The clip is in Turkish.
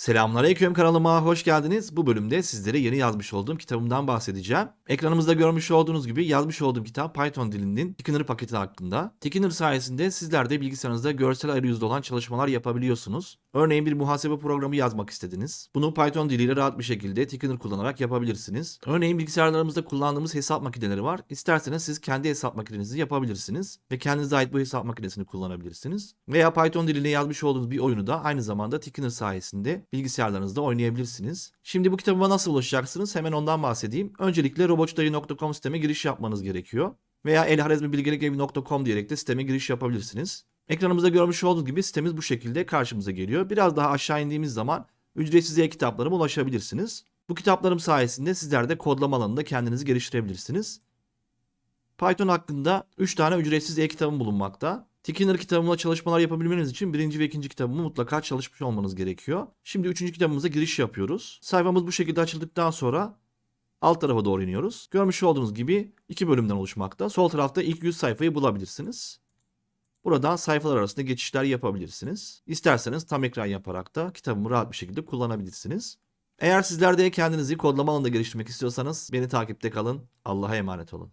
Selamünaleyküm kanalıma hoş geldiniz. Bu bölümde sizlere yeni yazmış olduğum kitabımdan bahsedeceğim. Ekranımızda görmüş olduğunuz gibi yazmış olduğum kitap Python dilinin Tkinner paketi hakkında. Tkinner sayesinde sizler de bilgisayarınızda görsel arayüzde olan çalışmalar yapabiliyorsunuz. Örneğin bir muhasebe programı yazmak istediniz. Bunu Python diliyle rahat bir şekilde Tkinner kullanarak yapabilirsiniz. Örneğin bilgisayarlarımızda kullandığımız hesap makineleri var. İsterseniz siz kendi hesap makinenizi yapabilirsiniz ve kendinize ait bu hesap makinesini kullanabilirsiniz. Veya Python diliyle yazmış olduğunuz bir oyunu da aynı zamanda Tkinner sayesinde bilgisayarlarınızda oynayabilirsiniz. Şimdi bu kitabıma nasıl ulaşacaksınız hemen ondan bahsedeyim. Öncelikle robotçudayı.com siteme giriş yapmanız gerekiyor. Veya elharezmibilgeligevi.com diyerek de siteme giriş yapabilirsiniz. Ekranımızda görmüş olduğunuz gibi sitemiz bu şekilde karşımıza geliyor. Biraz daha aşağı indiğimiz zaman ücretsiz e-kitaplarıma ulaşabilirsiniz. Bu kitaplarım sayesinde sizler de kodlama alanında kendinizi geliştirebilirsiniz. Python hakkında 3 tane ücretsiz e-kitabım bulunmakta. Tkinner kitabımla çalışmalar yapabilmeniz için birinci ve ikinci kitabımı mutlaka çalışmış olmanız gerekiyor. Şimdi üçüncü kitabımıza giriş yapıyoruz. Sayfamız bu şekilde açıldıktan sonra alt tarafa doğru iniyoruz. Görmüş olduğunuz gibi iki bölümden oluşmakta. Sol tarafta ilk 100 sayfayı bulabilirsiniz. Buradan sayfalar arasında geçişler yapabilirsiniz. İsterseniz tam ekran yaparak da kitabımı rahat bir şekilde kullanabilirsiniz. Eğer sizler de kendinizi kodlama alanında geliştirmek istiyorsanız beni takipte kalın. Allah'a emanet olun.